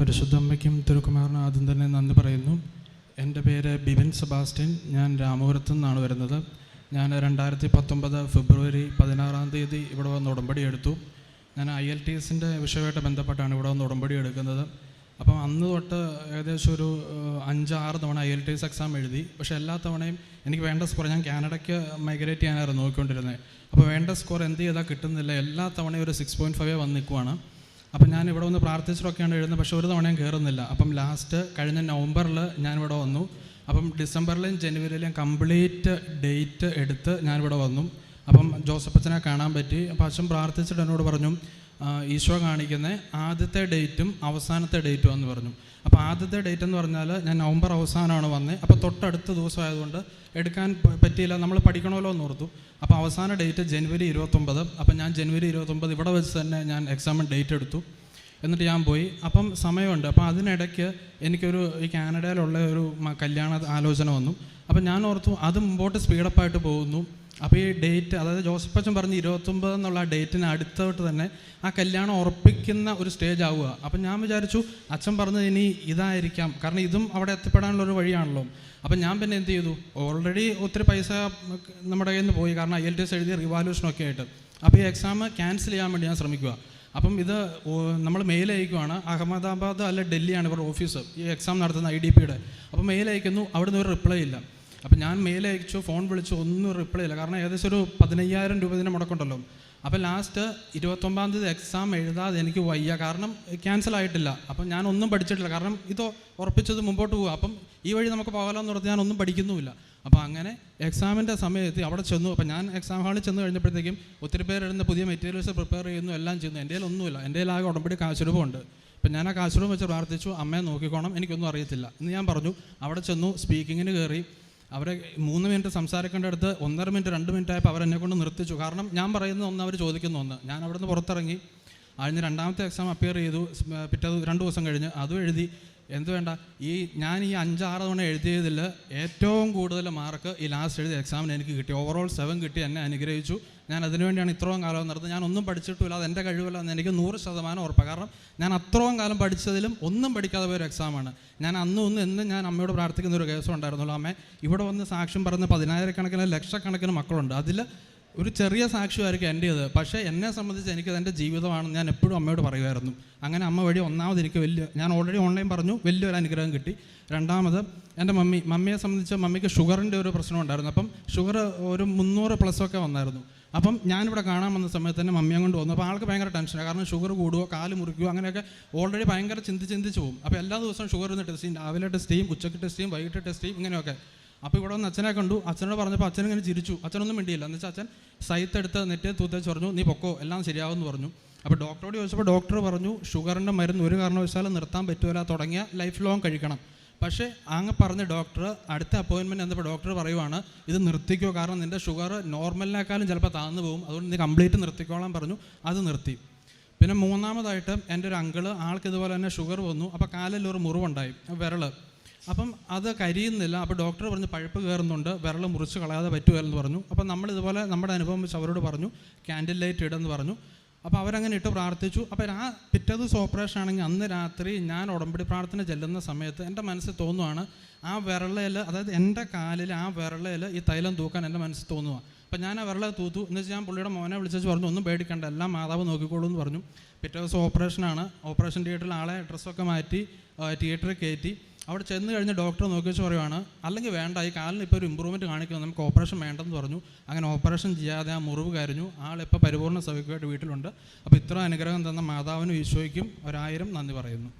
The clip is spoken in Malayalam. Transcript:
പരിശുദ്ധമ്മയ്ക്കും തിരുക്കുമാറിനും ആദ്യം തന്നെ നന്ദി പറയുന്നു. എന്റെ പേര് ബിബിൻ സെബാസ്റ്റ്യൻ. ഞാൻ രാമപുരത്തു നിന്നാണ് വരുന്നത്. ഞാൻ രണ്ടായിരത്തി പത്തൊമ്പത് ഫെബ്രുവരി പതിനാറാം തീയതി ഇവിടെ വന്ന് ഉടമ്പടി എടുത്തു. ഞാൻ ഐ എൽ ടി എസിന്റെ വിഷയമായിട്ട് ബന്ധപ്പെട്ടാണ് ഇവിടെ വന്ന് ഉടമ്പടി എടുക്കുന്നത്. അപ്പം അന്ന് തൊട്ട് ഏകദേശം ഒരു അഞ്ചാറ് തവണ I L T S exam എഴുതി. പക്ഷേ എല്ലാ തവണയും എനിക്ക് വേണ്ട സ്കോർ ഞാൻ കാനഡയ്ക്ക് മൈഗ്രേറ്റ് ചെയ്യാനായിരുന്നു നോക്കിക്കൊണ്ടിരുന്നത്. അപ്പോൾ വേണ്ട സ്കോർ എന്ത് ചെയ്താൽ കിട്ടുന്നില്ല. എല്ലാ തവണയും ഒരു സിക്സ് പോയിന്റ് ഫൈവ് വന്ന് നിൽക്കുവാണ് അപ്പം ഞാൻ ഇവിടെ വന്ന് പ്രാർത്ഥിച്ചിട്ടൊക്കെയാണ് എഴുതുന്നത്. പക്ഷേ ഒരു തവണയും കയറുന്നില്ല അപ്പം ലാസ്റ്റ് കഴിഞ്ഞ നവംബറിൽ ഞാൻ ഇവിടെ വന്നു. അപ്പം ഡിസംബറിലും ജനുവരിയിലെയും കംപ്ലീറ്റ് ഡേറ്റ് എടുത്ത് ഞാനിവിടെ വന്നു. അപ്പം ജോസഫ് കാണാൻ പറ്റി. അപ്പം അച്ഛൻ പ്രാർത്ഥിച്ചിട്ട് എന്നോട് പറഞ്ഞു "ആ, ഈശോ കാണിക്കുന്ന ആദ്യത്തെ ഡേറ്റും അവസാനത്തെ ഡേറ്റും എന്ന് പറഞ്ഞു. അപ്പോൾ ആദ്യത്തെ ഡേറ്റ് എന്ന് പറഞ്ഞാൽ ഞാൻ നവംബർ അവസാനമാണ് വന്നത് അപ്പോൾ തൊട്ടടുത്ത ദിവസം ആയതുകൊണ്ട് എടുക്കാൻ പറ്റിയില്ല. നമ്മൾ പഠിക്കണമല്ലോ എന്ന് ഓർത്തു. അപ്പോൾ അവസാന ഡേറ്റ് ജനുവരി ഇരുപത്തൊമ്പത്. അപ്പോൾ ഞാൻ ജനുവരി ഇരുപത്തൊമ്പത് ഇവിടെ വെച്ച് തന്നെ ഞാൻ എക്സാമിന് ഡേറ്റ് എടുത്തു. എന്നിട്ട് ഞാൻ പോയി. അപ്പം സമയമുണ്ട്. അപ്പോൾ അതിനിടയ്ക്ക് എനിക്കൊരു ഈ കാനഡയിലുള്ള ഒരു കല്യാണ ആലോചന വന്നു. അപ്പം ഞാൻ ഓർത്തു അത് മുമ്പോട്ട് സ്പീഡപ്പായിട്ട് പോകുന്നു. അപ്പോൾ ഈ ഡേറ്റ് അതായത് ജോസഫ് അച്ഛൻ പറഞ്ഞ് ഇരുപത്തൊമ്പത് എന്നുള്ള ആ ഡേറ്റിന് അടുത്തോട്ട് തന്നെ ആ കല്യാണം ഉറപ്പിക്കുന്ന ഒരു സ്റ്റേജ് ആവുക. അപ്പം ഞാൻ വിചാരിച്ചു അച്ഛൻ പറഞ്ഞത് ഇനി ഇതായിരിക്കാം. കാരണം ഇതും അവിടെ എത്തിപ്പെടാനുള്ള ഒരു വഴിയാണല്ലോ. അപ്പം ഞാൻ പിന്നെ എന്ത് ചെയ്തു? ഓൾറെഡി ഒത്തിരി പൈസ നമ്മുടെ കയ്യിൽ നിന്ന് പോയി. കാരണം ഐ എൽ ടി എസ് എഴുതിയ റിവാലുവേഷനൊക്കെ ആയിട്ട്. അപ്പോൾ ഈ എക്സാം ക്യാൻസൽ ചെയ്യാൻ വേണ്ടി ഞാൻ ശ്രമിക്കുക. അപ്പം ഇത് നമ്മൾ മെയിൽ അയക്കുവാണ്. അഹമ്മദാബാദ് അല്ല ഡൽഹിയാണ് ഇവരുടെ ഓഫീസ് ഈ എക്സാം നടത്തുന്ന ഐ ഡി പിയുടെ അപ്പം മെയിൽ അയക്കുന്നു. അവിടെ നിന്ന് ഒരു റിപ്ലൈ ഇല്ല. അപ്പം ഞാൻ മെയിൽ അയച്ചു ഫോൺ വിളിച്ചു ഒന്നും റിപ്ലൈ ഇല്ല. കാരണം ഏകദേശം ഒരു പതിനയ്യായിരം രൂപ ഇതിന് മുടക്കുണ്ടല്ലോ. അപ്പോൾ ലാസ്റ്റ് ഇരുപത്തൊമ്പതാം തീയതി എക്സാം എഴുതാതെ എനിക്ക് വയ്യ. കാരണം ക്യാൻസൽ ആയിട്ടില്ല. അപ്പം ഞാൻ ഒന്നും പഠിച്ചിട്ടില്ല. കാരണം ഇത് ഉറപ്പിച്ചത് മുമ്പോട്ട് പോകുക അപ്പം ഈ വഴി നമുക്ക് പോകാമല്ലോ എന്ന് പറഞ്ഞ് ഞാൻ ഒന്നും പഠിക്കുന്നുമില്ല. അപ്പോൾ അങ്ങനെ എക്സാമിന്റെ സമയത്ത് അവിടെ ചെന്നു. അപ്പോൾ ഞാൻ എക്സാം ഹാളിൽ ചെന്ന് കഴിഞ്ഞപ്പോഴത്തേക്കും ഒത്തിരി പേരെടുന്ന് പുതിയ മെറ്റീരിയൽസ് പ്രിപ്പയർ ചെയ്യുന്നു എല്ലാം ചെയ്യുന്നു. എന്റെ ഒന്നുമില്ല എന്റെ ആകെ ഉടമ്പടി കാശുരൂപമുണ്ട്. അപ്പം ഞാൻ ആ കാശുരൂപം വെച്ച് പ്രാർത്ഥിച്ചു. അമ്മയെ നോക്കിക്കോണം. എനിക്കൊന്നും അറിയത്തില്ല. എന്ന് ഞാൻ പറഞ്ഞു. അവിടെ ചെന്നു സ്പീക്കിങ്ങിന് കയറി അവരെ മൂന്ന് മിനിറ്റ് സംസാരിക്കേണ്ട അടുത്ത് ഒന്നര മിനിറ്റ് രണ്ട് മിനിറ്റ് ആയപ്പോൾ അവർ എന്നെ കൊണ്ട് നിർത്തിച്ചു. കാരണം ഞാൻ പറയുന്ന ഒന്ന് അവർ ചോദിക്കുന്ന ഒന്ന്. ഞാൻ അവിടെ നിന്ന് പുറത്തിറങ്ങി. അതിന് രണ്ടാമത്തെ എക്സാം അപ്പിയർ ചെയ്തു. പിറ്റേ രണ്ട് ദിവസം കഴിഞ്ഞ്. അതും എഴുതി. എന്ത് വേണ്ട? ഈ ഞാൻ ഈ അഞ്ചാറ് തവണ എഴുതിയതിൽ ഏറ്റവും കൂടുതൽ മാർക്ക് ഈ ലാസ്റ്റ് എഴുതിയ എക്സാമിന് എനിക്ക് കിട്ടി. ഓവറോൾ സെവൻ കിട്ടി എന്നെ അനുഗ്രഹിച്ചു. ഞാൻ അതിനുവേണ്ടിയാണ് ഇത്രയും കാലം നടത്തുന്നത് ഞാൻ ഒന്നും പഠിച്ചിട്ടില്ല അത് എന്റെ കഴിവല്ല എന്ന് എനിക്ക് നൂറ് ശതമാനം ഉറപ്പാണ് കാരണം ഞാൻ അത്രയും കാലം പഠിച്ചതിലും ഒന്നും പഠിക്കാതെ പോയൊരു എക്സാമാണ് ഞാൻ അന്നും ഒന്നും എന്നും ഞാൻ അമ്മയോട് പ്രാർത്ഥിക്കുന്ന ഒരു കേസും ഉണ്ടായിരുന്നുള്ളൂ അമ്മ ഇവിടെ വന്ന് സാക്ഷ്യം പറഞ്ഞ് പതിനായിരക്കണക്കിന് ലക്ഷക്കണക്കിന് മക്കളുണ്ട്. അതിൽ ഒരു ചെറിയ സാക്ഷ്യമായിരിക്കും എന്റേത് പക്ഷേ എന്നെ സംബന്ധിച്ച് എനിക്ക് എന്റെ ജീവിതമാണെന്ന് ഞാൻ എപ്പോഴും അമ്മയോട് പറയുമായിരുന്നു. അങ്ങനെ അമ്മ വഴി ഒന്നാമത് എനിക്ക് വലിയ ഞാൻ ഓൾറെഡി ഓൺലൈൻ പറഞ്ഞു വലിയൊരു അനുഗ്രഹം കിട്ടി. രണ്ടാമത് എന്റെ മമ്മി മമ്മിയെ സംബന്ധിച്ച് മമ്മിക്ക് ഷുഗറിന്റെ ഒരു പ്രശ്നം ഉണ്ടായിരുന്നു. അപ്പം ഷുഗർ ഒരു മുന്നൂറ് പ്ലസ് ഒക്കെ വന്നായിരുന്നു. അപ്പം ഞാനിവിടെ കാണാൻ വന്ന സമയത്ത് തന്നെ മമ്മിയെ കൊണ്ട് വന്നു. അപ്പോൾ ആൾക്ക് ഭയങ്കര ടെൻഷനാണ് കാരണം ഷുഗർ കൂടുകയോ കാൽ മുറിക്കുകയോ അങ്ങനെയൊക്കെ ഓൾറെഡി ഭയങ്കര ചിന്തി ചിന്തിച്ച് പോകും. അപ്പോൾ എല്ലാ ദിവസവും ഷുഗർ ഒന്ന് ടെസ്റ്റ് ചെയ്യും. രാവിലെ ടെസ്റ്റ് ചെയ്യും ഉച്ചയ്ക്ക് ടെസ്റ്റ് ചെയ്യും വൈകിട്ട് ടെസ്റ്റ് ചെയ്യും ഇങ്ങനെയൊക്കെ. അപ്പോൾ ഇവിടെ വന്ന് അച്ഛനെ കണ്ടു. അച്ഛനോട് പറഞ്ഞപ്പോൾ അച്ഛൻ ഇങ്ങനെ ചിരിച്ചു. അച്ഛനൊന്നും മിണ്ടിയില്ല. എന്ന് വെച്ചാൽ അച്ഛൻ സൈത്തെടുത്ത് നെറ്റ് തൂത്തേച്ച് പറഞ്ഞു നീ പൊക്കോ എല്ലാം ശരിയാവുമെന്ന് പറഞ്ഞു. അപ്പോൾ ഡോക്ടറോട് ചോദിച്ചപ്പോൾ ഡോക്ടർ പറഞ്ഞു ഷുഗറിന്റെ മരുന്ന് ഒരു കാരണവശാലും നിർത്താൻ പറ്റുമല്ല തുടങ്ങിയ ലൈഫ് ലോങ് കഴിക്കണം. പക്ഷേ അങ്ങ് പറഞ്ഞ ഡോക്ടർ അടുത്ത അപ്പോയിൻമെന്റ് എന്നപ്പോൾ ഡോക്ടർ പറയുവാണ് ഇത് നിർത്തിക്കോ കാരണം നിന്റെ ഷുഗർ നോർമലിനേക്കാളും ചിലപ്പോൾ താഴ്ന്നു പോകും. അതുകൊണ്ട് നീ കംപ്ലീറ്റ് നിർത്തിക്കോളാൻ പറഞ്ഞു. അത് നിർത്തി. പിന്നെ മൂന്നാമതായിട്ട് എന്റെ ഒരു അങ്കിൾ ആൾക്ക് ഇതുപോലെ തന്നെ ഷുഗർ വന്നു. അപ്പോൾ കാലിൽ ഒരു മുറിവുണ്ടായി വിരൾ. അപ്പം അത് കരിയുന്നില്ല. അപ്പോൾ ഡോക്ടർ പറഞ്ഞു പഴുപ്പ് കയറുന്നുണ്ട് വിരൽ മുറിച്ച് കളയാതെ പറ്റുമല്ലെന്ന് പറഞ്ഞു. അപ്പം നമ്മൾ ഇതുപോലെ നമ്മുടെ അനുഭവം വെച്ച് അവരോട് പറഞ്ഞു ക്യാൻഡിൽ ലൈറ്റ് ഇടെന്ന് പറഞ്ഞു. അപ്പോൾ അവരങ്ങനെ ഇട്ട് പ്രാർത്ഥിച്ചു. അപ്പോൾ ആ പിറ്റേ ദിവസം ഓപ്പറേഷൻ ആണെങ്കിൽ അന്ന് രാത്രി ഞാൻ ഉടമ്പടി പ്രാർത്ഥന ചെല്ലുന്ന സമയത്ത് എന്റെ മനസ്സിൽ തോന്നുവാണ് ആ വിരളയിൽ അതായത് എന്റെ കാലിൽ ആ വിരളയിൽ ഈ തൈലം തൂക്കാൻ എന്റെ മനസ്സിൽ തോന്നുക അപ്പം ഞാൻ ആ വിരള തൂത്തു. എന്ന് വെച്ചാൽ ഞാൻ പുള്ളിയുടെ മോനെ വിളിച്ചു പറഞ്ഞു ഒന്നും പേടിക്കണ്ട എല്ലാം മാതാവ് നോക്കിക്കോളൂ എന്ന് പറഞ്ഞു. പിറ്റേ ദിവസം ഓപ്പറേഷനാണ് ഓപ്പറേഷൻ തിയേറ്ററിൽ ആളെ ഡ്രസ്സൊക്കെ മാറ്റി തിയേറ്ററിൽ കയറ്റി. അവിടെ ചെന്ന് കഴിഞ്ഞ് ഡോക്ടർ നോക്കി വെച്ച് പറയുവാണ് അല്ലെങ്കിൽ വേണ്ട ഈ കാലിന് ഇപ്പോൾ ഒരു ഇമ്പ്രൂവ്മെന്റ് കാണിക്കുന്നു നമുക്ക് ഓപ്പറേഷൻ വേണ്ടെന്ന് പറഞ്ഞു. അങ്ങനെ ഓപ്പറേഷൻ ചെയ്യാതെ ആ മുറിവ് കരിഞ്ഞു. ആളിപ്പോൾ പരിപൂർണ സൗഖ്യമായിട്ട് വീട്ടിലുണ്ട്. അപ്പോൾ ഇത്ര അനുഗ്രഹം തന്ന മാതാവിനും ഈശോയ്ക്കും ഒരായിരം നന്ദി പറയുന്നു.